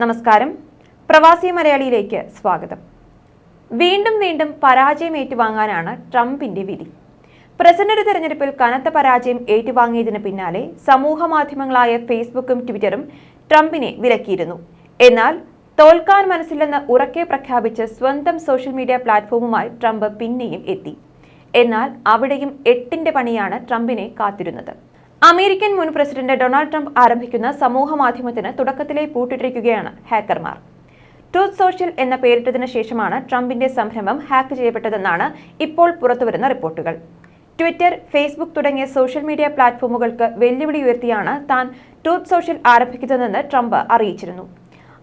നമസ്കാരം. പ്രവാസി മലയാളിയിലേക്ക് സ്വാഗതം. വീണ്ടും വീണ്ടും പരാജയം ഏറ്റുവാങ്ങാനാണ് ട്രംപിന്റെ വിധി. പ്രസിഡന്റ് തെരഞ്ഞെടുപ്പിൽ കനത്ത പരാജയം ഏറ്റുവാങ്ങിയതിന് പിന്നാലെ സമൂഹ മാധ്യമങ്ങളായ ഫേസ്ബുക്കും ട്വിറ്ററും ട്രംപിനെ വിലക്കിയിരുന്നു. എന്നാൽ തോൽക്കാൻ മനസ്സില്ലെന്ന് ഉറക്കെ പ്രഖ്യാപിച്ച് സ്വന്തം സോഷ്യൽ മീഡിയ പ്ലാറ്റ്ഫോമുമായി ട്രംപ് പിന്നെയും എത്തി. എന്നാൽ അവിടെയും എട്ടിന്റെ പണിയാണ് ട്രംപിനെ കാത്തിരുന്നത്. അമേരിക്കൻ മുൻ പ്രസിഡന്റ് ഡൊണാൾഡ് ട്രംപ് ആരംഭിക്കുന്ന സമൂഹ മാധ്യമത്തിന് തുടക്കത്തിലെ പൂട്ടിട്ടിരിക്കുകയാണ് ഹാക്കർമാർ. ട്രൂത്ത് സോഷ്യൽ എന്ന പേരിട്ടതിന് ശേഷമാണ് ട്രംപിന്റെ സംരംഭം ഹാക്ക് ചെയ്യപ്പെട്ടതെന്നാണ് ഇപ്പോൾ പുറത്തുവരുന്ന റിപ്പോർട്ടുകൾ. ട്വിറ്റർ ഫേസ്ബുക്ക് തുടങ്ങിയ സോഷ്യൽ മീഡിയ പ്ലാറ്റ്ഫോമുകൾക്ക് വെല്ലുവിളി ഉയർത്തിയാണ് താൻ ട്രൂത്ത് സോഷ്യൽ ആരംഭിക്കുന്നതെന്ന് ട്രംപ് അറിയിച്ചിരുന്നു.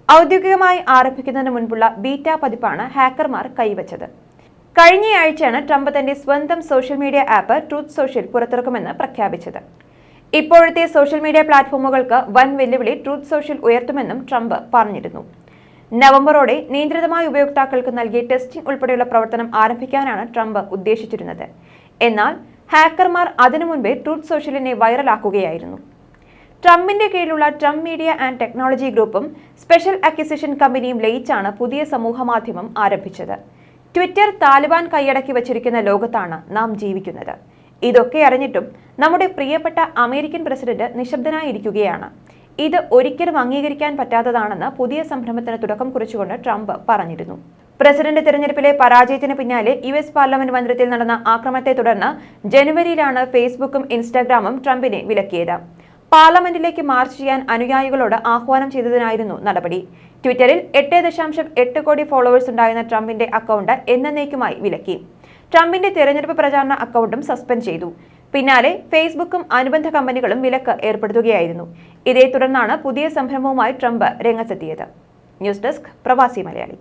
ഔദ്യോഗികമായി ആരംഭിക്കുന്നതിന് മുൻപുള്ള ബീറ്റ പതിപ്പാണ് ഹാക്കർമാർ കൈവച്ചത്. കഴിഞ്ഞയാഴ്ചയാണ് ട്രംപ് തന്റെ സ്വന്തം social media app Truth Social പുറത്തിറക്കുമെന്ന് പ്രഖ്യാപിച്ചത്. ഇപ്പോഴത്തെ സോഷ്യൽ മീഡിയ പ്ലാറ്റ്ഫോമുകൾക്ക് വൻ വെല്ലുവിളി ട്രൂത്ത് സോഷ്യൽ ഉയർത്തുമെന്നും ട്രംപ് പറഞ്ഞിരുന്നു. നവംബറോടെ നിയന്ത്രിതമായ ഉപയോക്താക്കൾക്ക് നൽകിയ ടെസ്റ്റിംഗ് ഉൾപ്പെടെയുള്ള പ്രവർത്തനം ആരംഭിക്കാനാണ് ട്രംപ് ഉദ്ദേശിച്ചിരുന്നത്. എന്നാൽ ഹാക്കർമാർ അതിനു മുൻപേ ട്രൂത്ത് സോഷ്യലിനെ വൈറലാക്കുകയായിരുന്നു. ട്രംപിന്റെ കീഴിലുള്ള ട്രംപ് മീഡിയ ആൻഡ് ടെക്നോളജി ഗ്രൂപ്പും സ്പെഷ്യൽ അക്വിസിഷൻ കമ്പനിയും ലയിച്ചാണ് പുതിയ സമൂഹമാധ്യമം ആരംഭിച്ചത്. ട്വിറ്റർ താലിബാൻ കൈയടക്കി വച്ചിരിക്കുന്ന ലോകത്താണ് നാം ജീവിക്കുന്നത്. ഇതൊക്കെ അറിഞ്ഞിട്ടും നമ്മുടെ പ്രിയപ്പെട്ട അമേരിക്കൻ പ്രസിഡന്റ് നിശബ്ദനായിരിക്കുകയാണ്. ഇത് ഒരിക്കലും അംഗീകരിക്കാൻ പറ്റാത്തതാണെന്ന് പുതിയ സംരംഭത്തിന് തുടക്കം കുറിച്ചുകൊണ്ട് ട്രംപ് പറഞ്ഞിരുന്നു. പ്രസിഡന്റ് തെരഞ്ഞെടുപ്പിലെ പരാജയത്തിന് പിന്നാലെ യു എസ് പാർലമെന്റ് മന്ദിരത്തിൽ നടന്ന ആക്രമണത്തെ തുടർന്ന് ജനുവരിയിലാണ് ഫേസ്ബുക്കും ഇൻസ്റ്റാഗ്രാമും ട്രംപിനെ വിലക്കിയത്. പാർലമെന്റിലേക്ക് മാർച്ച് ചെയ്യാൻ അനുയായികളോട് ആഹ്വാനം ചെയ്തതിനായിരുന്നു നടപടി. ട്വിറ്ററിൽ എട്ട് ദശാംശം എട്ട് കോടി ഫോളോവേഴ്സ് ഉണ്ടായിരുന്ന ട്രംപിന്റെ അക്കൗണ്ട് എന്നേക്കുമായി വിലക്കി. ട്രംപിന്റെ തെരഞ്ഞെടുപ്പ് പ്രചാരണ അക്കൗണ്ടും സസ്പെൻഡ് ചെയ്തു. പിന്നാലെ ഫേസ്ബുക്കും അനുബന്ധ കമ്പനികളും വിലക്ക് ഏർപ്പെടുത്തുകയായിരുന്നു. ഇതേ തുടർന്നാണ് പുതിയ സംരംഭവുമായി ട്രംപ് രംഗത്തെത്തിയത്. ന്യൂസ് ഡെസ്ക് പ്രവാസി മലയാളി.